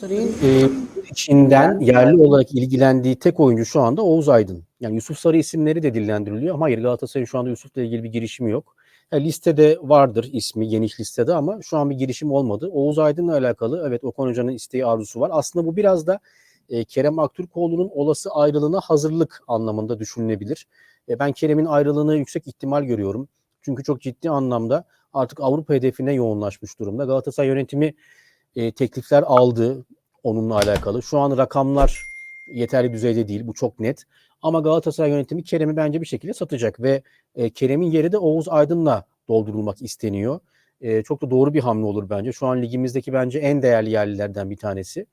Galatasaray'ın e, içinden yerli olarak ilgilendiği tek oyuncu şu anda Oğuz Aydın. Yani Yusuf Sarı isimleri de dillendiriliyor ama hayır Galatasaray'ın şu anda Yusuf'la ilgili bir girişimi yok. Ha, listede vardır ismi geniş listede ama şu an bir girişim olmadı. Oğuz Aydın'la alakalı evet Okan Hoca'nın isteği arzusu var. Aslında bu biraz da e, Kerem Aktürkoğlu'nun olası ayrılığına hazırlık anlamında düşünülebilir. E, ben Kerem'in ayrılığını yüksek ihtimal görüyorum. Çünkü çok ciddi anlamda artık Avrupa hedefine yoğunlaşmış durumda. Galatasaray yönetimi e, teklifler aldı onunla alakalı. Şu an rakamlar yeterli düzeyde değil. Bu çok net. Ama Galatasaray yönetimi Kerem'i bence bir şekilde satacak ve e, Kerem'in yeri de Oğuz Aydın'la doldurulmak isteniyor. E, çok da doğru bir hamle olur bence. Şu an ligimizdeki bence en değerli yerlilerden bir tanesi.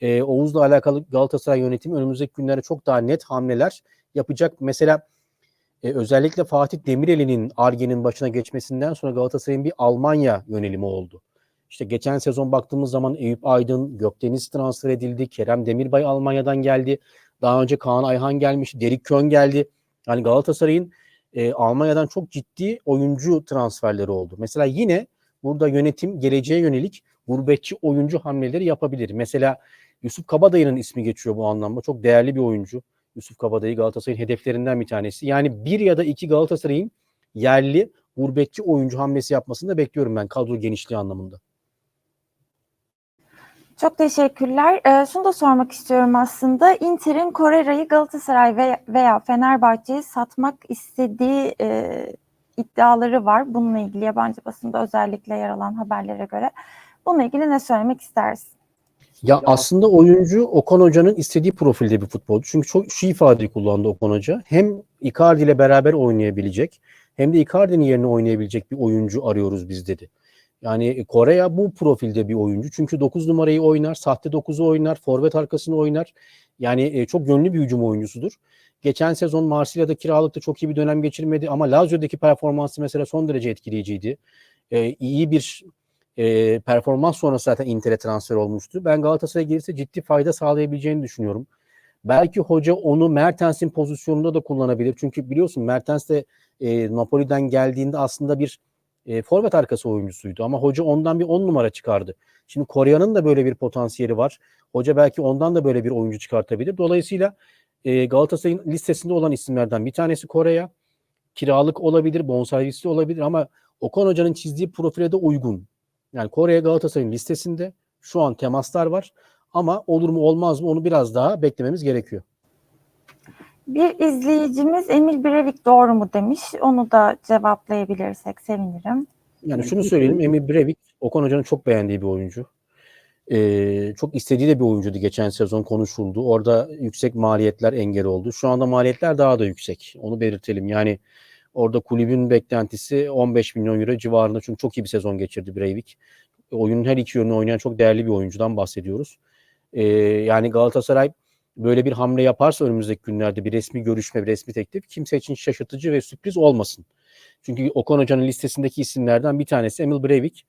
E, Oğuz'la alakalı Galatasaray yönetimi önümüzdeki günlerde çok daha net hamleler yapacak. Mesela e, özellikle Fatih Demirel'in Arge'nin başına geçmesinden sonra Galatasaray'ın bir Almanya yönelimi oldu. İşte geçen sezon baktığımız zaman Eyüp Aydın, Gökdeniz transfer edildi. Kerem Demirbay Almanya'dan geldi. Daha önce Kaan Ayhan gelmiş. Derik Kön geldi. Yani Galatasaray'ın e, Almanya'dan çok ciddi oyuncu transferleri oldu. Mesela yine burada yönetim geleceğe yönelik gurbetçi oyuncu hamleleri yapabilir. Mesela Yusuf Kabadayı'nın ismi geçiyor bu anlamda. Çok değerli bir oyuncu. Yusuf Kabadayı Galatasaray'ın hedeflerinden bir tanesi. Yani bir ya da iki Galatasaray'ın yerli gurbetçi oyuncu hamlesi yapmasını da bekliyorum ben kadro genişliği anlamında. Çok teşekkürler. Ee, şunu da sormak istiyorum aslında. Inter'in Correa'yı Galatasaray veya, Fenerbahçe'ye satmak istediği e, iddiaları var. Bununla ilgili yabancı basında özellikle yer alan haberlere göre. Bununla ilgili ne söylemek istersin? Ya aslında oyuncu Okan Hoca'nın istediği profilde bir futbolcu. Çünkü çok şu ifadeyi kullandı Okan Hoca. Hem Icardi ile beraber oynayabilecek hem de Icardi'nin yerine oynayabilecek bir oyuncu arıyoruz biz dedi. Yani Korea bu profilde bir oyuncu. Çünkü 9 numarayı oynar, sahte 9'u oynar, forvet arkasını oynar. Yani e, çok yönlü bir hücum oyuncusudur. Geçen sezon Marsilya'da kiralıkta çok iyi bir dönem geçirmedi ama Lazio'daki performansı mesela son derece etkileyiciydi. E, iyi bir e, performans sonrası zaten Inter'e transfer olmuştu. Ben Galatasaray'a gelirse ciddi fayda sağlayabileceğini düşünüyorum. Belki hoca onu Mertens'in pozisyonunda da kullanabilir. Çünkü biliyorsun Mertens de e, Napoli'den geldiğinde aslında bir e, forvet arkası oyuncusuydu. Ama hoca ondan bir 10 numara çıkardı. Şimdi Korea'nın da böyle bir potansiyeli var. Hoca belki ondan da böyle bir oyuncu çıkartabilir. Dolayısıyla e, Galatasaray'ın listesinde olan isimlerden bir tanesi Korea. Kiralık olabilir, bonservisli olabilir ama Okan Hoca'nın çizdiği profile de uygun. Yani Korea Galatasaray'ın listesinde şu an temaslar var. Ama olur mu olmaz mı onu biraz daha beklememiz gerekiyor. Bir izleyicimiz Emil Brevik doğru mu demiş. Onu da cevaplayabilirsek sevinirim. Yani şunu söyleyelim. Emil Brevik Okan Hoca'nın çok beğendiği bir oyuncu. Ee, çok istediği de bir oyuncuydu geçen sezon konuşuldu. Orada yüksek maliyetler engel oldu. Şu anda maliyetler daha da yüksek. Onu belirtelim. Yani orada kulübün beklentisi 15 milyon euro civarında. Çünkü çok iyi bir sezon geçirdi Breivik. Oyunun her iki yönünü oynayan çok değerli bir oyuncudan bahsediyoruz. Ee, yani Galatasaray böyle bir hamle yaparsa önümüzdeki günlerde bir resmi görüşme, bir resmi teklif kimse için şaşırtıcı ve sürpriz olmasın. Çünkü Okan Hoca'nın listesindeki isimlerden bir tanesi Emil Breivik.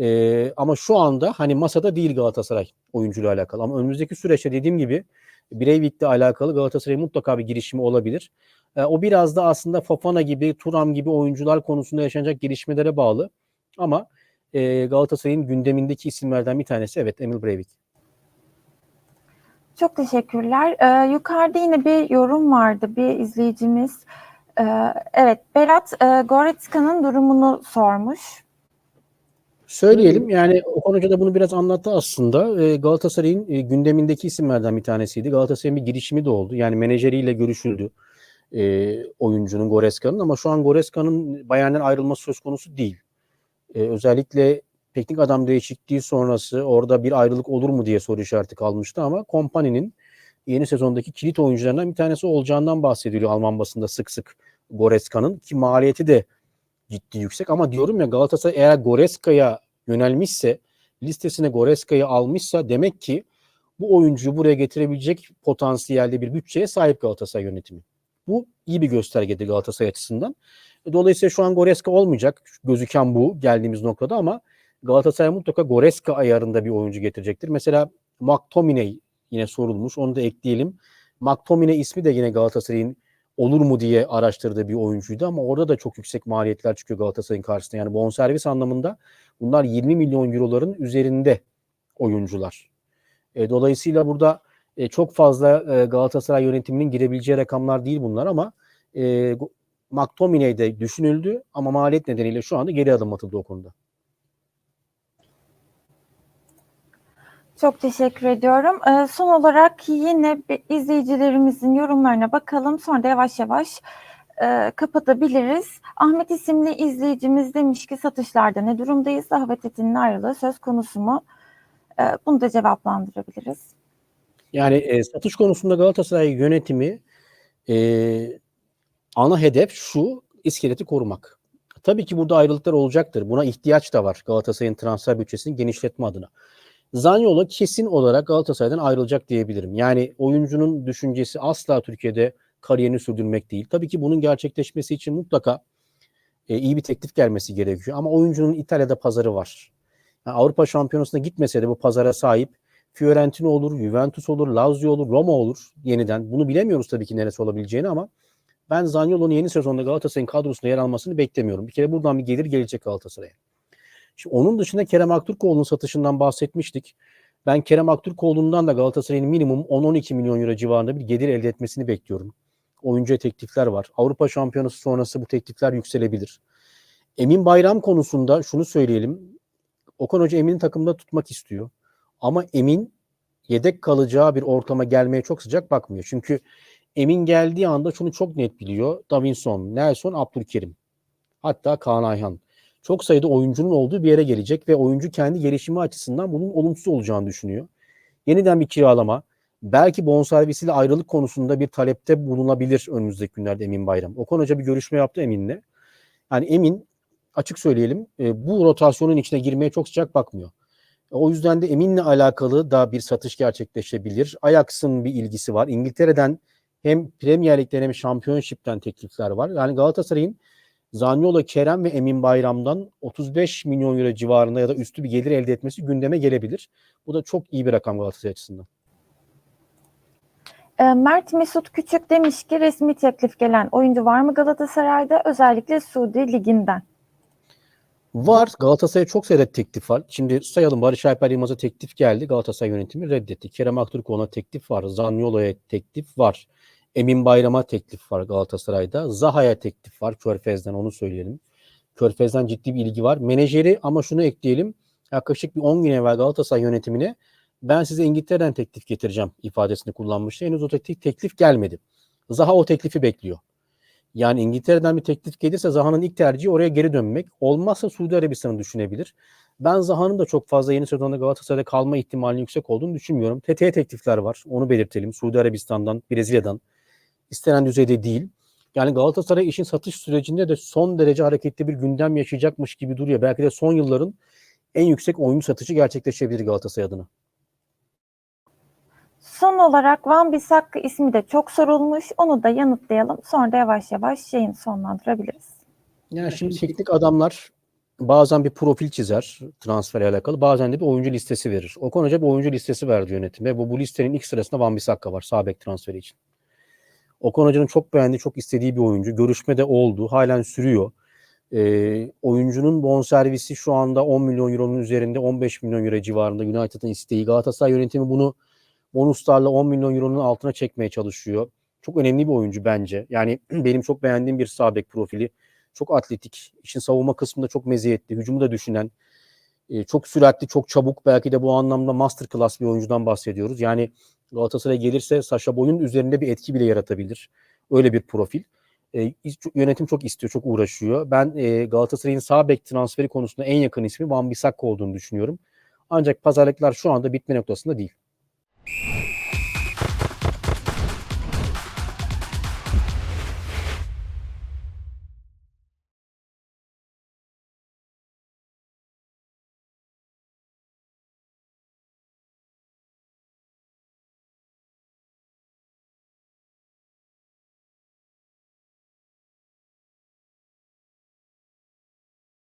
Ee, ama şu anda hani masada değil Galatasaray oyuncuyla alakalı. Ama önümüzdeki süreçte dediğim gibi Breivik'le alakalı Galatasaray'ın mutlaka bir girişimi olabilir. Ee, o biraz da aslında Fofana gibi, Turam gibi oyuncular konusunda yaşanacak gelişmelere bağlı. Ama e, Galatasaray'ın gündemindeki isimlerden bir tanesi evet Emil Breivik. Çok teşekkürler. Ee, yukarıda yine bir yorum vardı bir izleyicimiz. Ee, evet Berat e, Goretzka'nın durumunu sormuş. Söyleyelim yani Okan Hoca da bunu biraz anlattı aslında. E, Galatasaray'ın e, gündemindeki isimlerden bir tanesiydi. Galatasaray'ın bir girişimi de oldu. Yani menajeriyle görüşüldü e, oyuncunun Goreska'nın ama şu an Goreska'nın Bayern'den ayrılması söz konusu değil. E, özellikle teknik adam değişikliği sonrası orada bir ayrılık olur mu diye soru işareti kalmıştı ama Kompany'nin yeni sezondaki kilit oyuncularından bir tanesi olacağından bahsediliyor Alman basında sık sık Goreska'nın ki maliyeti de ciddi yüksek ama diyorum ya Galatasaray eğer Goreska'ya yönelmişse listesine Goreska'yı almışsa demek ki bu oyuncuyu buraya getirebilecek potansiyelde bir bütçeye sahip Galatasaray yönetimi. Bu iyi bir göstergedi Galatasaray açısından. Dolayısıyla şu an Goreska olmayacak. Gözüken bu geldiğimiz noktada ama Galatasaray mutlaka Goreska ayarında bir oyuncu getirecektir. Mesela McTominay yine sorulmuş. Onu da ekleyelim. McTominay ismi de yine Galatasaray'ın olur mu diye araştırdığı bir oyuncuydu ama orada da çok yüksek maliyetler çıkıyor Galatasaray'ın karşısında. Yani bonservis anlamında bunlar 20 milyon euroların üzerinde oyuncular. E, dolayısıyla burada e, çok fazla e, Galatasaray yönetiminin girebileceği rakamlar değil bunlar ama e, McTominay'de düşünüldü ama maliyet nedeniyle şu anda geri adım atıldı o konuda. Çok teşekkür ediyorum. Ee, son olarak yine izleyicilerimizin yorumlarına bakalım. Sonra da yavaş yavaş e, kapatabiliriz. Ahmet isimli izleyicimiz demiş ki satışlarda ne durumdayız? Ahmet Etin'in ayrılığı söz konusu mu? Ee, bunu da cevaplandırabiliriz. Yani e, satış konusunda Galatasaray yönetimi e, ana hedef şu iskeleti korumak. Tabii ki burada ayrılıklar olacaktır. Buna ihtiyaç da var Galatasaray'ın transfer bütçesini genişletme adına. Zaniolo kesin olarak Galatasaray'dan ayrılacak diyebilirim. Yani oyuncunun düşüncesi asla Türkiye'de kariyerini sürdürmek değil. Tabii ki bunun gerçekleşmesi için mutlaka e, iyi bir teklif gelmesi gerekiyor. Ama oyuncunun İtalya'da pazarı var. Yani Avrupa Şampiyonası'na gitmese de bu pazara sahip Fiorentina olur, Juventus olur, Lazio olur, Roma olur yeniden. Bunu bilemiyoruz tabii ki neresi olabileceğini ama ben Zaniolo'nun yeni sezonda Galatasaray'ın kadrosunda yer almasını beklemiyorum. Bir kere buradan bir gelir gelecek Galatasaray'a. Şimdi onun dışında Kerem Aktürkoğlu'nun satışından bahsetmiştik. Ben Kerem Aktürkoğlu'ndan da Galatasaray'ın minimum 10-12 milyon euro civarında bir gelir elde etmesini bekliyorum. Oyuncuya teklifler var. Avrupa Şampiyonası sonrası bu teklifler yükselebilir. Emin Bayram konusunda şunu söyleyelim. Okan Hoca Emin'i takımda tutmak istiyor. Ama Emin yedek kalacağı bir ortama gelmeye çok sıcak bakmıyor. Çünkü Emin geldiği anda şunu çok net biliyor. Davinson, Nelson, Abdülkerim. Hatta Kaan Ayhan. Çok sayıda oyuncunun olduğu bir yere gelecek ve oyuncu kendi gelişimi açısından bunun olumsuz olacağını düşünüyor. Yeniden bir kiralama, belki bonservisiyle ayrılık konusunda bir talepte bulunabilir önümüzdeki günlerde Emin Bayram. Okan Hoca bir görüşme yaptı Emin'le. Yani Emin açık söyleyelim e, bu rotasyonun içine girmeye çok sıcak bakmıyor. O yüzden de Emin'le alakalı da bir satış gerçekleşebilir. Ajax'ın bir ilgisi var. İngiltere'den hem Premier Lig'den hem Championship'ten teklifler var. Yani Galatasaray'ın Zaniolo, Kerem ve Emin Bayram'dan 35 milyon euro civarında ya da üstü bir gelir elde etmesi gündeme gelebilir. Bu da çok iyi bir rakam Galatasaray açısından. Ee, Mert Mesut Küçük demiş ki resmi teklif gelen oyuncu var mı Galatasaray'da? Özellikle Suudi Ligi'nden. Var. Galatasaray'a çok sayıda teklif var. Şimdi sayalım. Barış Alper Yılmaz'a teklif geldi. Galatasaray yönetimi reddetti. Kerem Aktürkoğlu'na teklif var. Zaniolo'ya teklif var. Emin Bayram'a teklif var Galatasaray'da. Zaha'ya teklif var Körfez'den onu söyleyelim. Körfez'den ciddi bir ilgi var. Menajeri ama şunu ekleyelim. Yaklaşık bir 10 gün evvel Galatasaray yönetimine ben size İngiltere'den teklif getireceğim ifadesini kullanmıştı. Henüz o teklif, teklif gelmedi. Zaha o teklifi bekliyor. Yani İngiltere'den bir teklif gelirse Zaha'nın ilk tercihi oraya geri dönmek. Olmazsa Suudi Arabistan'ı düşünebilir. Ben Zaha'nın da çok fazla yeni sezonda Galatasaray'da kalma ihtimalinin yüksek olduğunu düşünmüyorum. TT'ye teklifler var. Onu belirtelim. Suudi Arabistan'dan, Brezilya'dan. İstenen düzeyde değil. Yani Galatasaray işin satış sürecinde de son derece hareketli bir gündem yaşayacakmış gibi duruyor. Belki de son yılların en yüksek oyuncu satışı gerçekleşebilir Galatasaray adına. Son olarak Van Bissaka ismi de çok sorulmuş. Onu da yanıtlayalım. Sonra da yavaş yavaş yayını sonlandırabiliriz. Yani şimdi teknik adamlar bazen bir profil çizer transferle alakalı. Bazen de bir oyuncu listesi verir. Okan Hoca bir oyuncu listesi verdi yönetime. Bu, bu listenin ilk sırasında Van Bissaka var. Sağ bek transferi için. Okan Hoca'nın çok beğendiği, çok istediği bir oyuncu. Görüşme de oldu. Halen sürüyor. Ee, oyuncunun bonservisi şu anda 10 milyon euronun üzerinde 15 milyon euro civarında United'ın isteği. Galatasaray yönetimi bunu bonuslarla 10 milyon euronun altına çekmeye çalışıyor. Çok önemli bir oyuncu bence. Yani benim çok beğendiğim bir sağ bek profili. Çok atletik, işin savunma kısmında çok meziyetli, hücumu da düşünen, e, çok süratli, çok çabuk. Belki de bu anlamda masterclass bir oyuncudan bahsediyoruz. Yani Galatasaray gelirse Saşa Boy'un üzerinde bir etki bile yaratabilir. Öyle bir profil. E, yönetim çok istiyor, çok uğraşıyor. Ben e, Galatasaray'ın sağ bek transferi konusunda en yakın ismi Van Bissaka olduğunu düşünüyorum. Ancak pazarlıklar şu anda bitme noktasında değil.